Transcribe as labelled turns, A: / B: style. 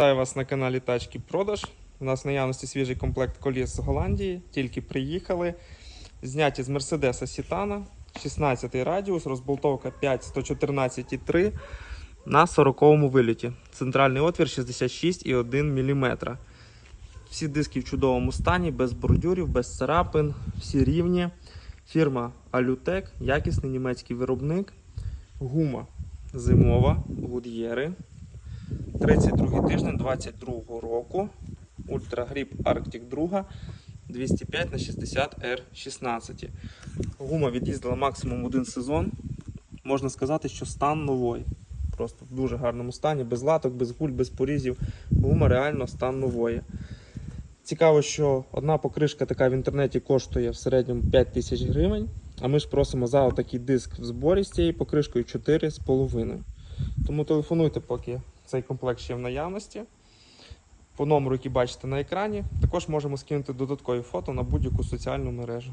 A: Вітаю вас на каналі Тачки Продаж. У нас в наявності свіжий комплект коліс з Голландії. Тільки приїхали. Зняті з Мерседеса Сітана. 16 радіус, розболтовка 5 114,3 на 40-му виліті. Центральний отвір 66,1 мм. Всі диски в чудовому стані, без бордюрів, без царапин, всі рівні. Фірма Алютек, якісний німецький виробник. Гума зимова, Гуд'єри. 32 тиждень 22 року. Ультра Grip Arctic 2 205 на 60 R16. Гума від'їздила максимум один сезон. Можна сказати, що стан нової. Просто в дуже гарному стані, без латок, без гуль, без порізів. Гума реально стан нової. Цікаво, що одна покришка така в інтернеті коштує в середньому 5 тисяч гривень. А ми ж просимо за отакий диск в зборі з цією покришкою 4,5. Тому телефонуйте, поки цей комплект ще в наявності. По номеру, який бачите на екрані, також можемо скинути додаткові фото на будь-яку соціальну мережу.